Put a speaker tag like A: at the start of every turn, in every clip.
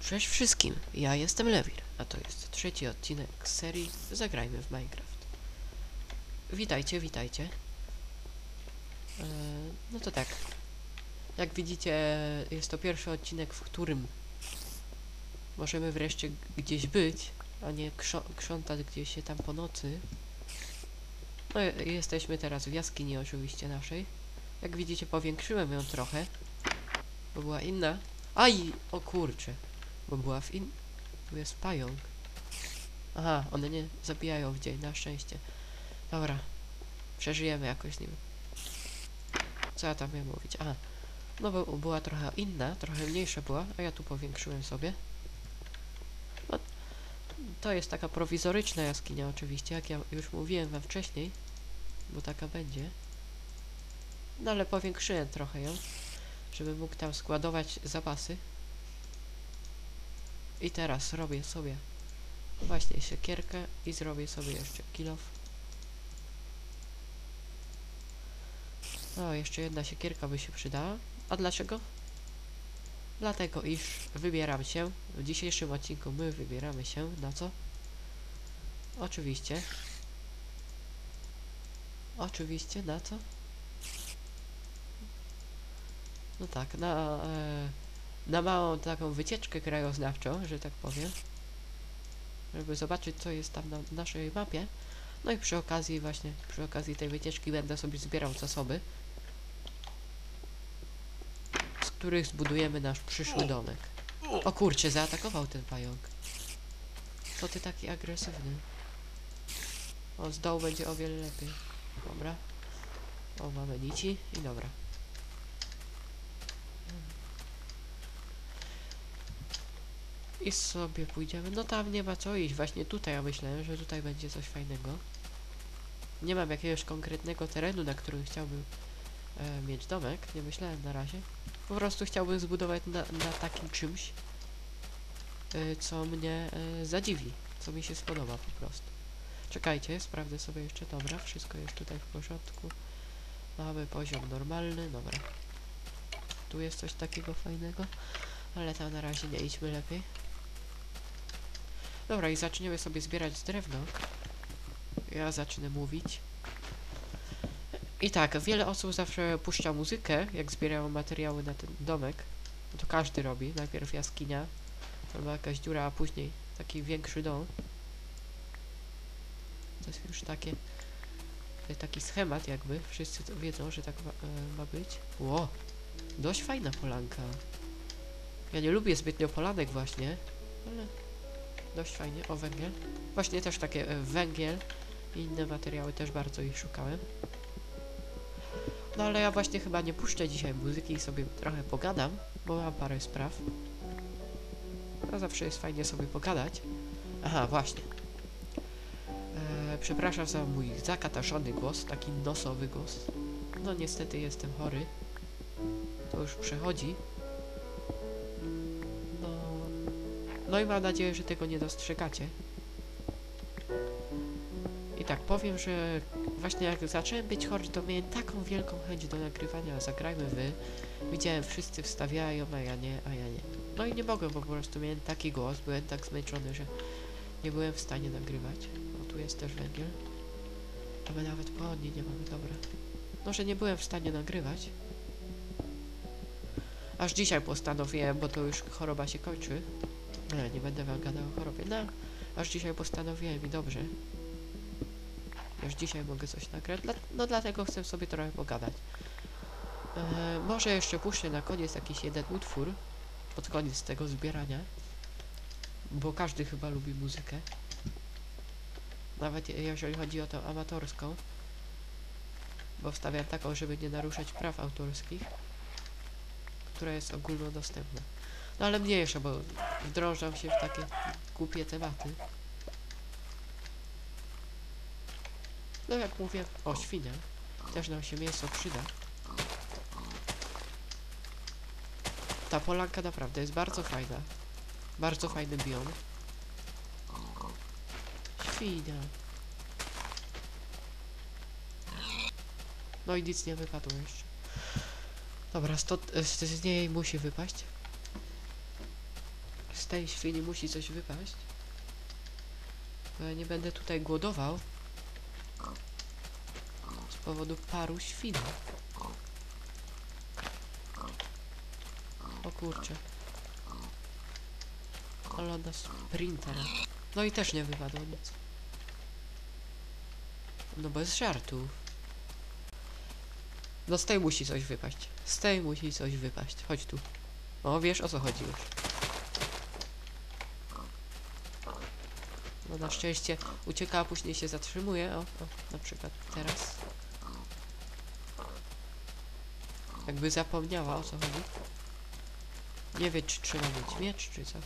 A: Cześć wszystkim, ja jestem Lewir, a to jest trzeci odcinek serii Zagrajmy w Minecraft. Witajcie, witajcie. E, no to tak, jak widzicie jest to pierwszy odcinek, w którym możemy wreszcie gdzieś być, a nie krzo- krzątać gdzieś się tam po nocy. No i- jesteśmy teraz w jaskini oczywiście naszej. Jak widzicie powiększyłem ją trochę, bo była inna. Aj, o kurcze. Bo była w in... Tu jest pająk. Aha, one nie zabijają w dzień, na szczęście. Dobra. Przeżyjemy jakoś z nim. Co ja tam miałem mówić? Aha. No bo była trochę inna, trochę mniejsza była, a ja tu powiększyłem sobie. No, to jest taka prowizoryczna jaskinia oczywiście, jak ja już mówiłem wam wcześniej. Bo taka będzie. No ale powiększyłem trochę ją, żeby mógł tam składować zapasy. I teraz robię sobie właśnie siekierkę i zrobię sobie jeszcze kilof. O, jeszcze jedna siekierka by się przydała. A dlaczego? Dlatego, iż wybieram się, w dzisiejszym odcinku my wybieramy się na co? Oczywiście. Oczywiście, na co? No tak, na, e, na małą taką wycieczkę krajoznawczą, że tak powiem. Żeby zobaczyć, co jest tam na naszej mapie. No i przy okazji właśnie, przy okazji tej wycieczki będę sobie zbierał zasoby, z których zbudujemy nasz przyszły domek. O kurczę, zaatakował ten pająk. Co ty taki agresywny? O, z dołu będzie o wiele lepiej. Dobra. O, mamy nici i dobra. I sobie pójdziemy. No tam nie ma co iść. Właśnie tutaj ja myślałem, że tutaj będzie coś fajnego. Nie mam jakiegoś konkretnego terenu, na którym chciałbym e, mieć domek. Nie myślałem na razie. Po prostu chciałbym zbudować na, na takim czymś, e, co mnie e, zadziwi. Co mi się spodoba po prostu. Czekajcie, sprawdzę sobie jeszcze. Dobra, wszystko jest tutaj w porządku. Mamy poziom normalny, dobra. Tu jest coś takiego fajnego, ale tam na razie nie idźmy lepiej. Dobra, i zaczniemy sobie zbierać drewno. Ja zacznę mówić. I tak, wiele osób zawsze puszcza muzykę, jak zbierają materiały na ten domek. No to każdy robi. Najpierw jaskinia, albo jakaś dziura, a później taki większy dom. To jest już takie taki schemat jakby. Wszyscy to wiedzą, że tak ma, e, ma być. Ło, dość fajna polanka. Ja nie lubię zbytnio polanek właśnie, ale dość fajnie. O, węgiel. Właśnie też takie e, węgiel i inne materiały też bardzo ich szukałem. No ale ja właśnie chyba nie puszczę dzisiaj muzyki i sobie trochę pogadam, bo mam parę spraw. No zawsze jest fajnie sobie pogadać. Aha, właśnie. E, przepraszam za mój zakataszony głos, taki nosowy głos. No niestety jestem chory. To już przechodzi. No i mam nadzieję, że tego nie dostrzegacie. I tak powiem, że właśnie jak zacząłem być chory, to miałem taką wielką chęć do nagrywania Zagrajmy Wy. Widziałem, wszyscy wstawiają, a ja nie, a ja nie. No i nie mogłem, bo po prostu miałem taki głos, byłem tak zmęczony, że nie byłem w stanie nagrywać. O, tu jest też węgiel. A my nawet pochodni nie mamy, dobra. No, że nie byłem w stanie nagrywać. Aż dzisiaj postanowiłem, bo to już choroba się kończy. Nie, nie będę wam gadał o chorobie. No, aż dzisiaj postanowiłem i dobrze. Już dzisiaj mogę coś nagrać, dla, no dlatego chcę sobie trochę pogadać. E, może jeszcze puszczę na koniec jakiś jeden utwór, pod koniec tego zbierania, bo każdy chyba lubi muzykę. Nawet je- jeżeli chodzi o tą amatorską, bo wstawiam taką, żeby nie naruszać praw autorskich, która jest ogólnodostępna. No ale mniejsza, bo wdrążam się w takie głupie tematy. No jak mówię, o świnia, też nam się mięso przyda. Ta polanka naprawdę jest bardzo fajna. Bardzo fajny biom. Świnia. No i nic nie wypadło jeszcze. Dobra, stąd, z niej musi wypaść. Tej świni musi coś wypaść. Bo ja nie będę tutaj głodował. Z powodu paru świn. O kurczę. Ale sprintera. No i też nie wypadło nic. No bez żartów. No z tej musi coś wypaść. Z tej musi coś wypaść. Chodź tu. O, wiesz o co chodzi już. No na szczęście ucieka, a później się zatrzymuje. O, o, na przykład teraz. Jakby zapomniała o co chodzi. Nie wie, czy trzeba mieć miecz, czy co.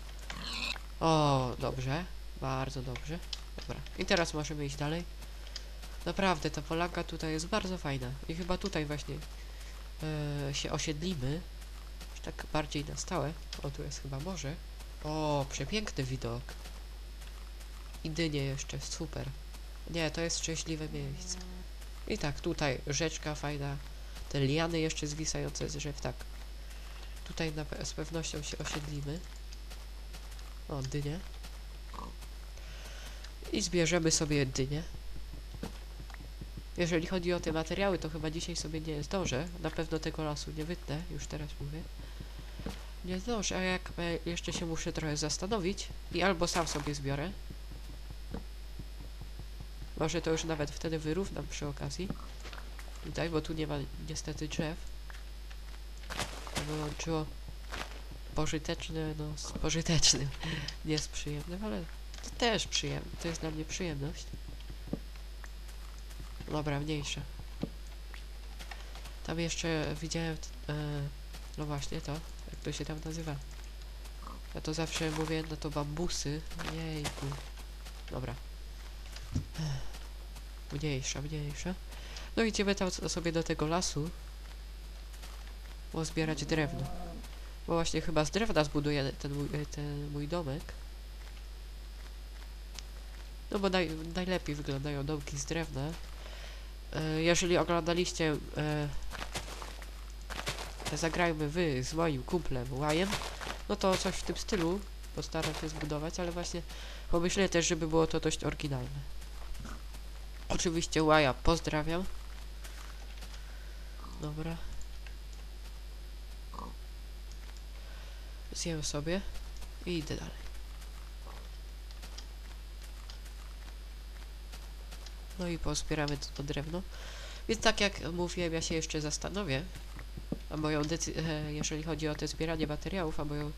A: O, dobrze. Bardzo dobrze. Dobra. I teraz możemy iść dalej. Naprawdę, ta Polaka tutaj jest bardzo fajna. I chyba tutaj właśnie e, się osiedlimy. Już tak bardziej na stałe. O, tu jest chyba morze. O, przepiękny widok. I dynie jeszcze, super. Nie, to jest szczęśliwe miejsce. I tak, tutaj rzeczka fajna. Te liany jeszcze zwisające z drzew, tak. Tutaj na, z pewnością się osiedlimy. O, dynie. I zbierzemy sobie dynię. Jeżeli chodzi o te materiały, to chyba dzisiaj sobie nie zdążę. Na pewno tego lasu nie wytnę, już teraz mówię. Nie zdążę, a jak e, jeszcze się muszę trochę zastanowić i albo sam sobie zbiorę. Może to już nawet wtedy wyrównam przy okazji. Tutaj, bo tu nie ma niestety drzew. To wyłączyło pożyteczne, no z pożytecznym, nie z przyjemnym, ale to też przyjemne, to jest dla mnie przyjemność. Dobra, mniejsze. Tam jeszcze widziałem, e, no właśnie to, jak to się tam nazywa. Ja to zawsze mówię, no to bambusy. Jejku. Dobra. Mniejsza, mniejsza. No idziemy tam sobie do tego lasu. Bo zbierać drewno. Bo właśnie chyba z drewna zbuduję ten mój, e, ten mój domek. No bo naj, najlepiej wyglądają domki z drewna. E, jeżeli oglądaliście e, Zagrajmy wy z moim kumplem Łajem, no to coś w tym stylu postaram się zbudować, ale właśnie pomyślę też, żeby było to dość oryginalne. Oczywiście Łaja pozdrawiam. Dobra. Zjem sobie i idę dalej. No i pozbieramy to, to drewno. Więc tak jak mówiłem, ja się jeszcze zastanowię, a moją decyzję, jeżeli chodzi o te zbieranie materiałów, a moją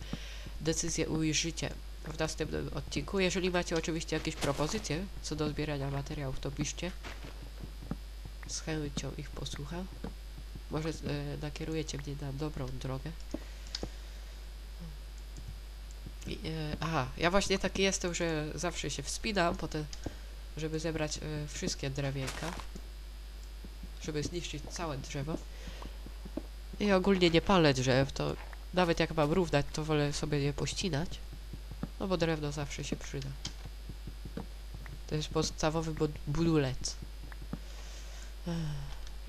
A: decyzję ujrzycie w następnym odcinku. Jeżeli macie oczywiście jakieś propozycje co do zbierania materiałów, to piszcie. Z chęcią ich posłucham. Może e, nakierujecie mnie na dobrą drogę. I, e, aha, ja właśnie taki jestem, że zawsze się wspinam potem, żeby zebrać e, wszystkie drewienka. Żeby zniszczyć całe drzewo. I ogólnie nie palę drzew, to nawet jak mam równać, to wolę sobie je pościnać. No bo drewno zawsze się przyda. To jest podstawowy bud- budulec.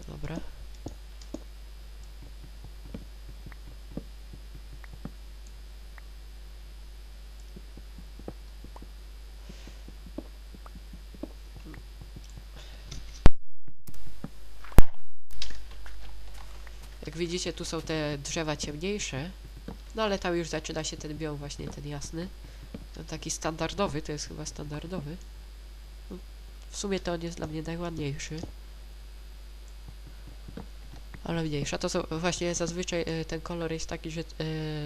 A: Dobra. Jak widzicie, tu są te drzewa ciemniejsze. No ale tam już zaczyna się ten biom właśnie, ten jasny. Ten taki standardowy, to jest chyba standardowy. W sumie to on jest dla mnie najładniejszy. Ale mniejsza. To są właśnie zazwyczaj e, ten kolor jest taki, że e,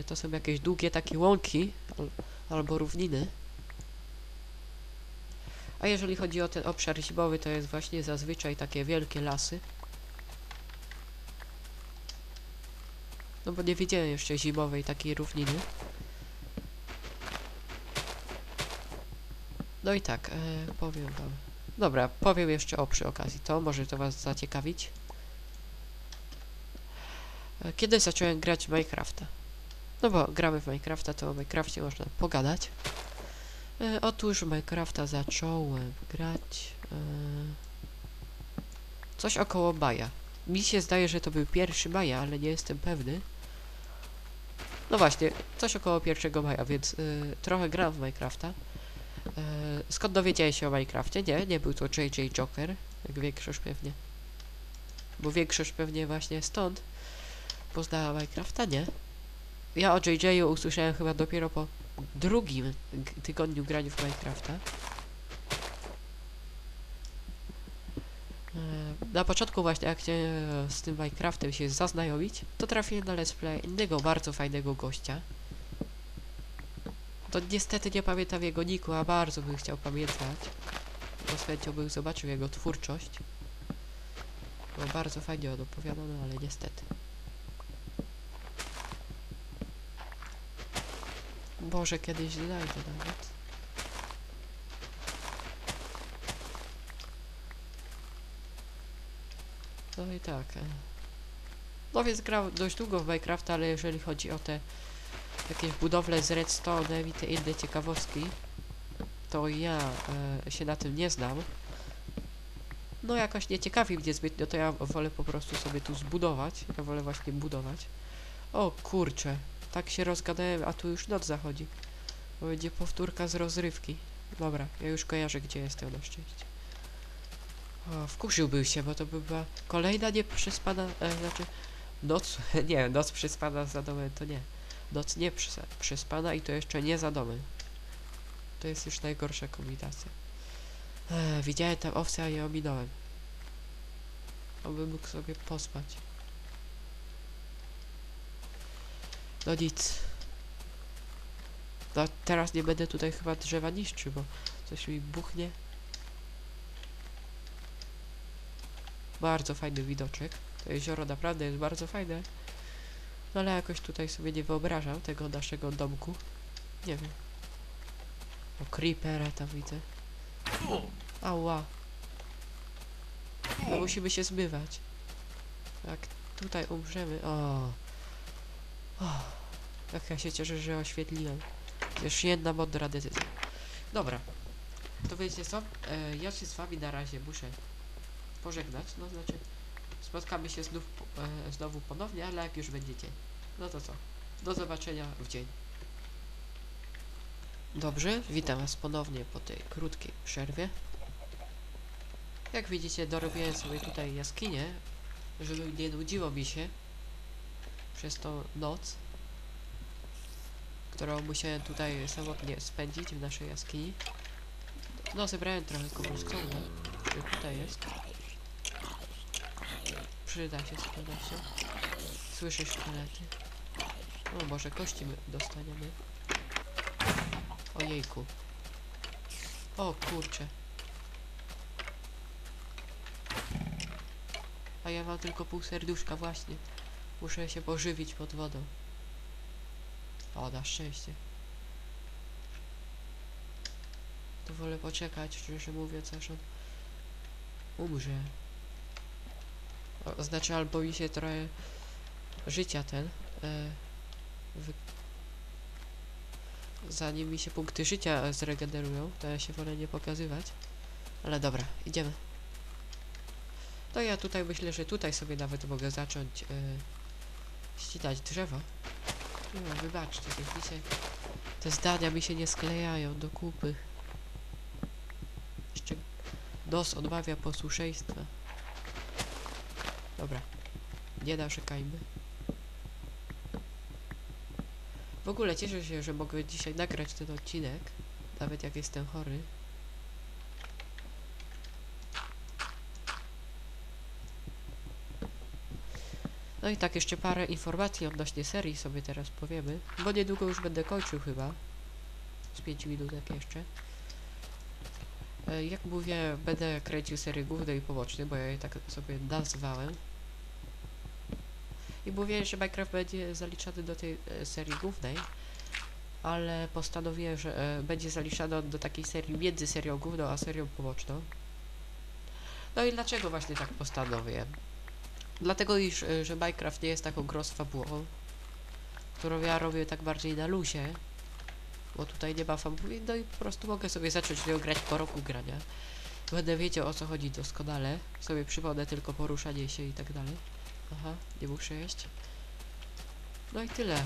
A: to są jakieś długie takie łąki al, albo równiny. A jeżeli chodzi o ten obszar zimowy, to jest właśnie zazwyczaj takie wielkie lasy. No bo nie widziałem jeszcze zimowej takiej równiny. No i tak, e, powiem wam. Dobra, powiem jeszcze o przy okazji to, może to was zaciekawić. E, Kiedy zacząłem grać w Minecrafta? No bo gramy w Minecrafta, to o Minecrafcie można pogadać. E, otóż Minecrafta zacząłem grać e, coś około maja. Mi się zdaje, że to był pierwszy maja, ale nie jestem pewny. No właśnie, coś około 1 maja, więc y, trochę gram w Minecrafta. Y, skąd dowiedziałeś się o Minecrafcie? Nie, nie był to JJ Joker, jak większość pewnie. Bo większość pewnie właśnie stąd poznała Minecrafta, nie? Ja o JJ usłyszałem chyba dopiero po drugim tygodniu grania w Minecrafta. E, Na początku właśnie jak chciałem z tym Minecraftem się zaznajomić, to trafiłem na let's play innego bardzo fajnego gościa. To niestety nie pamiętam jego niku, a bardzo bym chciał pamiętać. Bo z bym zobaczył jego twórczość. Bo bardzo fajnie on opowiadał, no ale niestety. Boże, kiedyś znajdę nawet. No i tak. No więc grał dość długo w Minecrafta, ale jeżeli chodzi o te jakieś budowle z redstone i te inne ciekawostki, to ja e, się na tym nie znam. No jakoś nie ciekawi mnie zbytnio, to ja wolę po prostu sobie tu zbudować. Ja wolę właśnie budować. O kurcze, tak się rozgadałem, a tu już noc zachodzi. Będzie powtórka z rozrywki. Dobra, ja już kojarzę, gdzie jestem na szczęście. O, wkurzyłbym się, bo to by była kolejna nieprzespana, e, znaczy noc, nie, noc przespana za domem to nie. Noc nie przes- przespana i to jeszcze nie za domem. To jest już najgorsza kombinacja. E, widziałem tam owce, a je ominąłem. Obym mógł sobie pospać. No nic. No teraz nie będę tutaj chyba drzewa niszczył, bo coś mi buchnie. Bardzo fajny widoczek. To jezioro naprawdę jest bardzo fajne. No ale jakoś tutaj sobie nie wyobrażam tego naszego domku. Nie wiem. O, creepera tam widzę. Ała. No musimy się zmywać. Jak tutaj umrzemy. O. o. Jak ja się cieszę, że oświetliłem. Już jedna mądra decyzja. Dobra. To wiecie co? E, ja się z wami na razie muszę pożegnać. No znaczy, spotkamy się znów, e, znowu ponownie, ale jak już będzie dzień. No to co? Do zobaczenia w dzień. Dobrze, witam was ponownie po tej krótkiej przerwie. Jak widzicie, dorobiłem sobie tutaj jaskinię, żeby nie nudziło mi się przez tą noc, którą musiałem tutaj samotnie spędzić w naszej jaskini. No, zebrałem trochę cobblestone, który tutaj jest. Przyda się z pewnością. Słyszę szkielety. O, może kości my dostaniemy. Ojejku. O kurcze. A ja mam tylko pół serduszka właśnie. Muszę się pożywić pod wodą. O, na szczęście. To wolę poczekać, szczerze mówiąc, aż on umrze. Znaczy, albo mi się trochę życia ten e, wy... zanim mi się punkty życia zregenerują, to ja się wolę nie pokazywać. Ale dobra, idziemy. To ja tutaj myślę, że tutaj sobie nawet mogę zacząć e, ścinać drzewo. No, wybaczcie, te dzisiaj te zdania mi się nie sklejają do kupy. Jeszcze nos odmawia posłuszeństwa. Dobra, nie narzekajmy. W ogóle cieszę się, że mogę dzisiaj nagrać ten odcinek, nawet jak jestem chory. No i tak, jeszcze parę informacji odnośnie serii sobie teraz powiemy, bo niedługo już będę kończył chyba. Z 5 minutek jeszcze. E, Jak mówię, będę kręcił serię główne i poboczne, bo ja je tak sobie nazwałem. I mówię, że Minecraft będzie zaliczany do tej e, serii głównej, ale postanowiłem, że e, będzie zaliczany do takiej serii między serią główną a serią poboczną. No i dlaczego właśnie tak postanowiłem? Dlatego, iż, e, że Minecraft nie jest taką grą z fabułą, którą ja robię tak bardziej na luzie, bo tutaj nie ma fabuły, no i po prostu mogę sobie zacząć nią grać po roku grania. Będę wiedział o co chodzi doskonale, sobie przypomnę tylko poruszanie się i tak dalej. Aha, nie muszę jeść. No i tyle.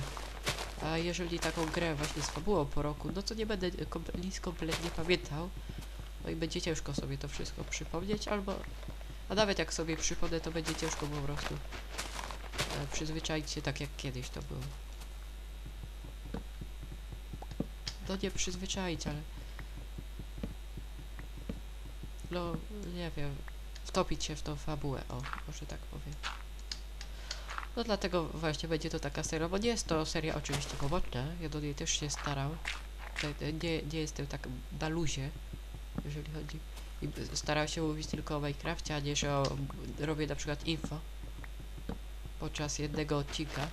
A: A jeżeli taką grę właśnie z fabułą po roku, no to nie będę nic kompletnie pamiętał. No i będzie ciężko sobie to wszystko przypomnieć, albo... A nawet jak sobie przypomnę, to będzie ciężko po prostu e, przyzwyczaić się tak jak kiedyś to było. No nie przyzwyczaić, ale... No, nie wiem, wtopić się w tą fabułę, o, może tak powiem. No dlatego właśnie będzie to taka seria, bo nie jest to seria oczywiście poboczna, ja do niej też się starał. E, Nie, nie jestem tak na luzie, jeżeli chodzi. I starałem się mówić tylko o Minecrafcie, a nie, że o, robię na przykład info podczas jednego odcinka.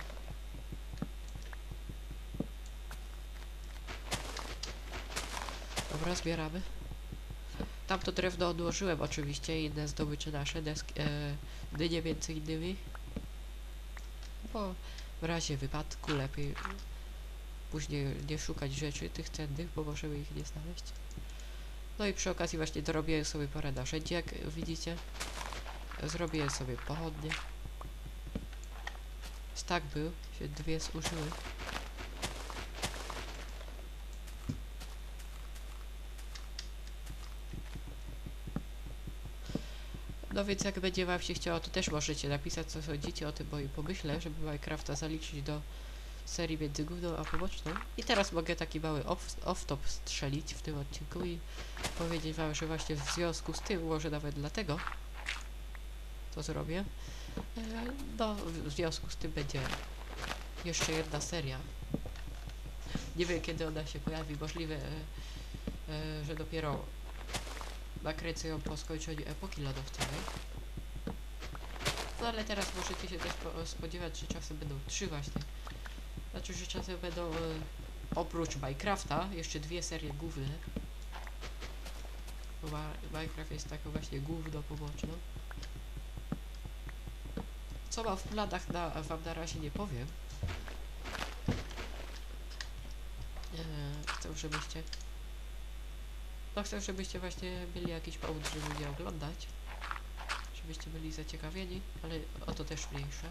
A: Dobra, zbieramy. Tamto drewno odłożyłem oczywiście, inne zdobycze nasze, deski, e, dynie między innymi. Bo w razie wypadku lepiej później nie szukać rzeczy tych cennych, bo możemy ich nie znaleźć. No i przy okazji właśnie dorobiłem sobie parę narzędzi, jak widzicie. Zrobiłem sobie pochodnie. Stak był, się dwie zużyły. No więc jak będzie wam się chciało, to też możecie napisać co sądzicie o tym moim pomyśle, żeby Minecrafta zaliczyć do serii między główną a poboczną. I teraz mogę taki mały off- off-top strzelić w tym odcinku i powiedzieć wam, że właśnie w związku z tym, może nawet dlatego to zrobię. E, No, w związku z tym będzie jeszcze jedna seria. Nie wiem kiedy ona się pojawi, możliwe, e, e, że dopiero nakręcę ją po skończeniu epoki lodowcowej. No ale teraz możecie się też po- spodziewać, że czasem będą trzy właśnie. Znaczy, że czasem będą e, oprócz Minecrafta jeszcze dwie serie główne. Bo Ma Minecraft jest taką właśnie główną poboczną. Co mam w planach na, wam na razie nie powiem. Eee, chcę, żebyście no chcę, żebyście właśnie mieli jakiś powód, żeby mnie oglądać. Żebyście byli zaciekawieni, ale o to też mniejsze.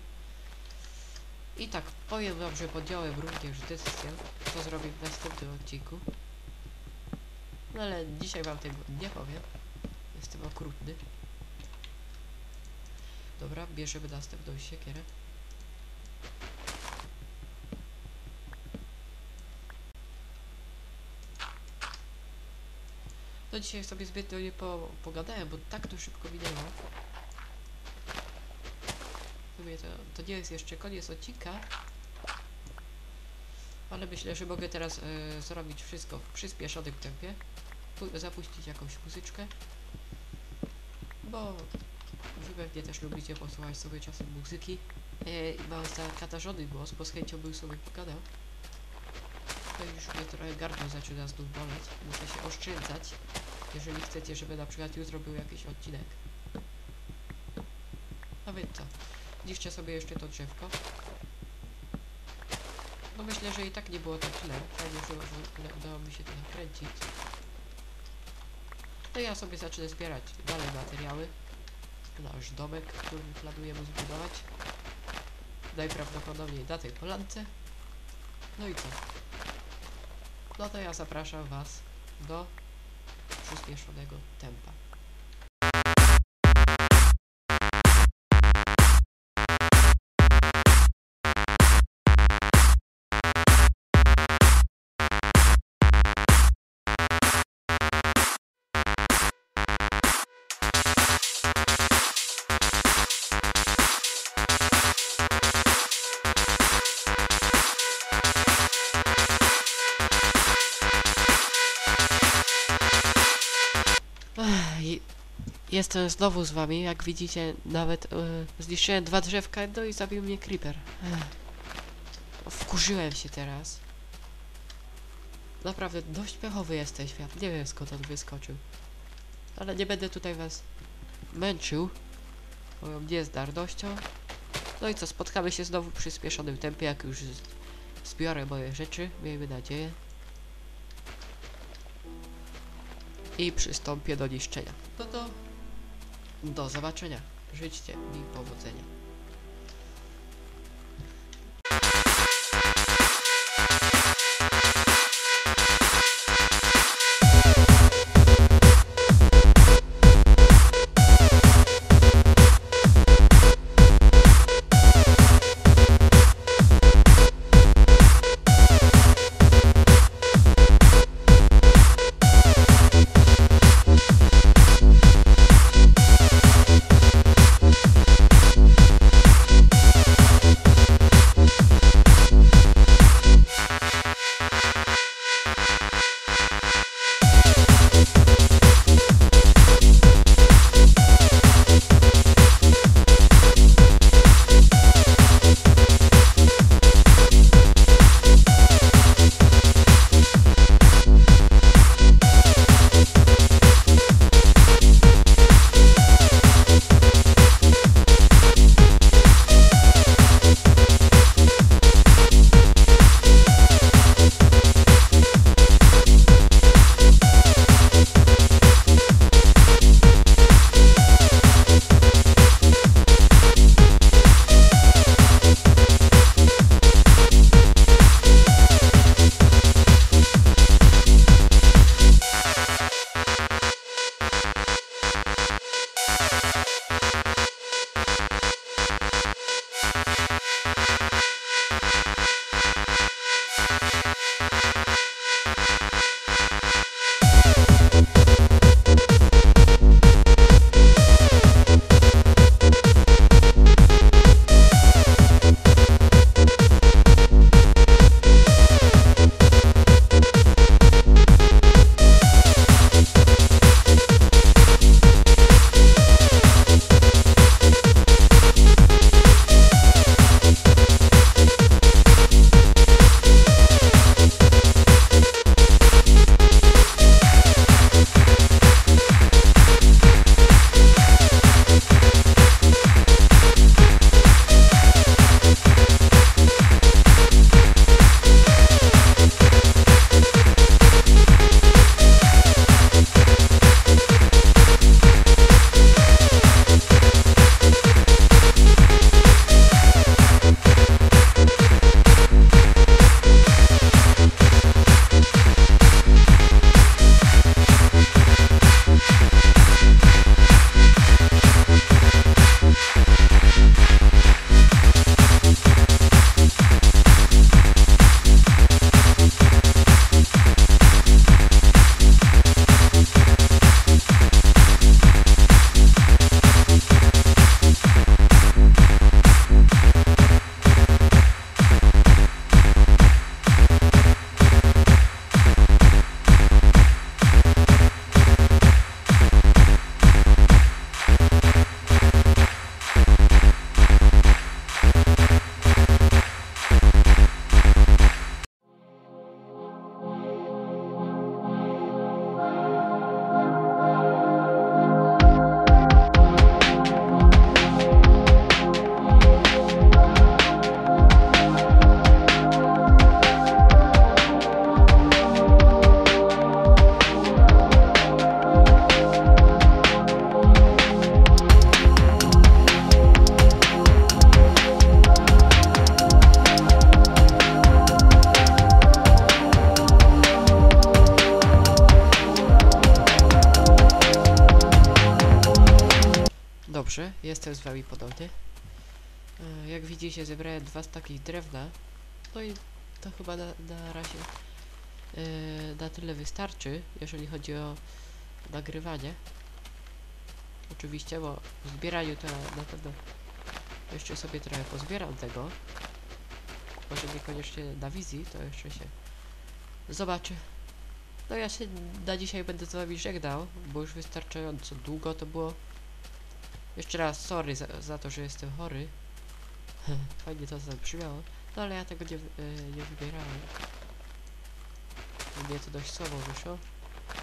A: I tak, powiem wam, że podjąłem również decyzję, co zrobię w następnym odcinku. No ale dzisiaj wam tego nie powiem. Jestem okrutny. Dobra, bierzemy następną siekierę. No dzisiaj sobie zbytnio nie po, pogadałem, bo tak to szybko minęło. To, to nie jest jeszcze koniec odcinka. Ale myślę, że mogę teraz e, zrobić wszystko w przyspieszonym tempie. Pu- zapuścić jakąś muzyczkę. Bo wy pewnie też lubicie posłuchać sobie czasem muzyki. I mam zakatarzony głos, bo z chęcią bym sobie pogadał. To już mnie trochę gardło zaczyna znów boleć. Muszę się oszczędzać jeżeli chcecie, żeby na przykład jutro był jakiś odcinek. No więc co? Niszczę sobie jeszcze to drzewko. No myślę, że i tak nie było tak źle. Fajnie, że udało mi się to nakręcić. No ja sobie zacznę zbierać dalej materiały. Nasz domek, który planujemy zbudować. Najprawdopodobniej na tej polance. No i co? No to ja zapraszam Was do przyspieszonego tempa. Jestem znowu z wami, jak widzicie, nawet e, zniszczyłem dwa drzewka, no i zabił mnie creeper. Ech. Wkurzyłem się teraz. Naprawdę dość pechowy jest ten świat, nie wiem skąd on wyskoczył. Ale nie będę tutaj was męczył moją niezdarnością. No i co, spotkamy się znowu w przyspieszonym tempie, jak już zbiorę moje rzeczy, miejmy nadzieję. i przystąpię do niszczenia. No to do zobaczenia. Życzcie mi powodzenia. Widzicie, zebrałem dwa staki drewna. No i to chyba na, na razie e, na tyle wystarczy, jeżeli chodzi o nagrywanie. Oczywiście, bo w zbieraniu to na pewno jeszcze sobie trochę pozbieram tego. Może niekoniecznie na wizji, to jeszcze się zobaczy. No ja się na dzisiaj będę z wami żegnał, bo już wystarczająco długo to było. Jeszcze raz sorry za, za to, że jestem chory. Fajnie to zabrzmiało. No ale ja tego nie, y, nie wybierałem. Mnie to dość słabo wyszło.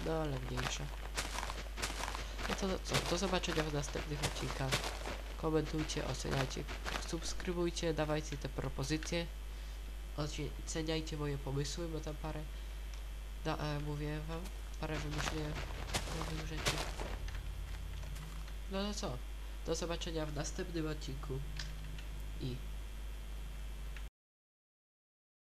A: No ale mniejsza. No to co, do zobaczenia w następnych odcinkach. Komentujcie, oceniajcie, subskrybujcie, dawajcie te propozycje. Oceniajcie moje pomysły, bo tam parę da, e, mówię wam, parę wymyśliłem nowych rzeczy. No to co? Do zobaczenia w następnym odcinku i